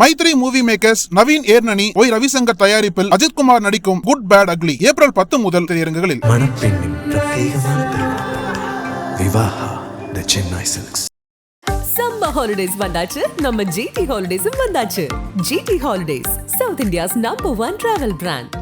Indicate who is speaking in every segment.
Speaker 1: Mythri Movie Makers Naveen Yerneni Y Ravishankar தயாரிப்பில் அஜித்குமார் நடிக்கும் good bad ugly April பத்து முதல் திரையரங்குகளில்.
Speaker 2: மணப்பெண்ணின் பிரத்யேகமான திருமணம். Vivaha the Chennai Silks
Speaker 3: summer holidays வந்தாச்சு. நம்ம ஜிடி ஹாலிடேஸும் வந்தாச்சு. GT Holidays South India's number one travel brand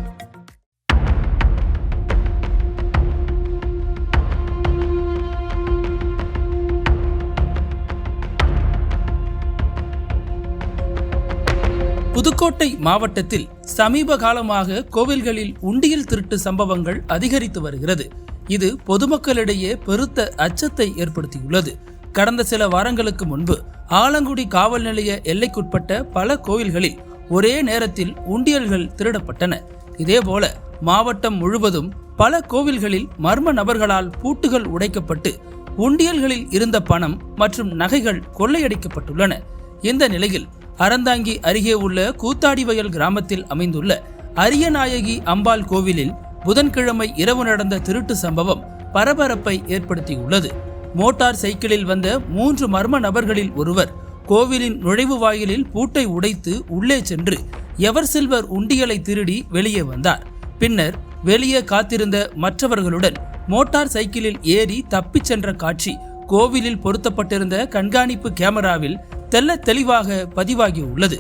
Speaker 4: Pudukkottai மாவட்டத்தில் சமீப காலமாக கோவில்களில் உண்டியல் திருட்டு சம்பவங்கள் அதிகரித்து வருகிறது. இது பொதுமக்களிடையே பெருத்த அச்சத்தை ஏற்படுத்தியுள்ளது. கடந்த சில வாரங்களுக்கு முன்பு ஆலங்குடி காவல் நிலைய எல்லைக்குட்பட்ட பல கோவில்களில் ஒரே நேரத்தில் உண்டியல்கள் திருடப்பட்டன. இதேபோல மாவட்டம் முழுவதும் பல கோவில்களில் மர்ம நபர்களால் பூட்டுகள் உடைக்கப்பட்டு உண்டியல்களில் இருந்த பணம் மற்றும் நகைகள் கொள்ளையடிக்கப்பட்டுள்ளன. இந்த நிலையில் அறந்தாங்கி அருகே உள்ள கூத்தாடிவயல் கிராமத்தில் அமைந்துள்ள அரியநாயகி அம்பாள் கோவிலில் புதன்கிழமை இரவு நடந்த திருட்டு சம்பவம் பரபரப்பை ஏற்படுத்தியுள்ளது. மோட்டார் சைக்கிளில் வந்த மூன்று மர்ம நபர்களில் ஒருவர் கோவிலின் நுழைவு வாயிலில் பூட்டை உடைத்து உள்ளே சென்று எவர் சில்வர் உண்டியலை திருடி வெளியே வந்தார். பின்னர் வெளியே காத்திருந்த மற்றவர்களுடன் மோட்டார் சைக்கிளில் ஏறி தப்பிச் சென்ற காட்சி கோவிலில் பொருத்தப்பட்டிருந்த கண்காணிப்பு கேமராவில் தெல்ல தெளிவாக பதிவாகியுள்ளது.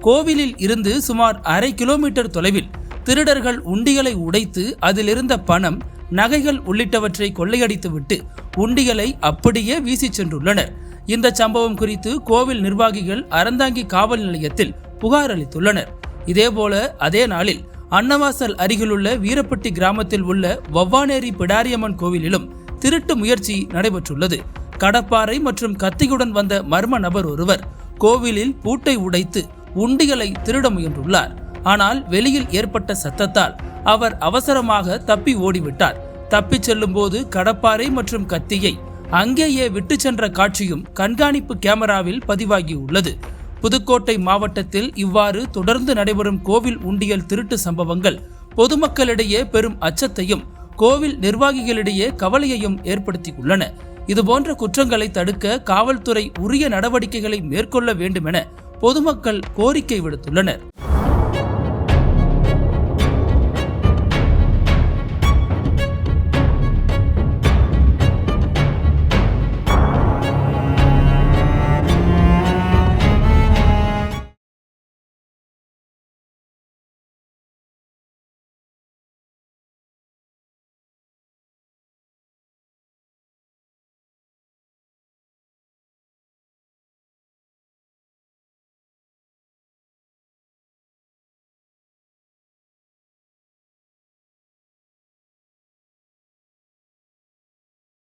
Speaker 4: கோவிலில் இருந்து சுமார் அரை கிலோமீட்டர் தொலைவில் திருடர்கள் உண்டிகளை உடைத்து அதிலிருந்த பணம் நகைகள் உள்ளிட்டவற்றை கொள்ளையடித்துவிட்டு உண்டிகளை அப்படியே வீசிச் சென்றுள்ளனர். இந்த சம்பவம் குறித்து கோவில் நிர்வாகிகள் அறந்தாங்கி காவல் நிலையத்தில் புகார் அளித்துள்ளனர். இதேபோல அதே நாளில் அன்னவாசல் அருகிலுள்ள வீரப்பட்டி கிராமத்தில் உள்ள வவ்வானேரி பிடாரியம்மன் கோவிலிலும் திருட்டு முயற்சி நடைபெற்றுள்ளது. கடப்பாறை மற்றும் கத்தியுடன் வந்த மர்ம நபர் ஒருவர் கோவிலில் பூட்டை உடைத்து உண்டிகளை திருட முயன்றுள்ளார். ஆனால் வெளியில் ஏற்பட்ட சத்தத்தால் அவர் அவசரமாக தப்பி ஓடிவிட்டார். தப்பிச் செல்லும் போது கடப்பாறை மற்றும் கத்தியை அங்கேயே விட்டு சென்ற காட்சியும் கண்காணிப்பு கேமராவில் பதிவாகியுள்ளது. புதுக்கோட்டை மாவட்டத்தில் இவ்வாறு தொடர்ந்து நடைபெறும் கோவில் உண்டியல் திருட்டு சம்பவங்கள் பொதுமக்களிடையே பெரும் அச்சத்தையும் கோவில் நிர்வாகிகளிடையே கவலையையும் ஏற்படுத்தியுள்ளன. இதுபோன்ற குற்றங்களை தடுக்க காவல்துறை உரிய நடவடிக்கைகளை மேற்கொள்ள வேண்டுமென பொதுமக்கள் கோரிக்கை விடுத்துள்ளனர்.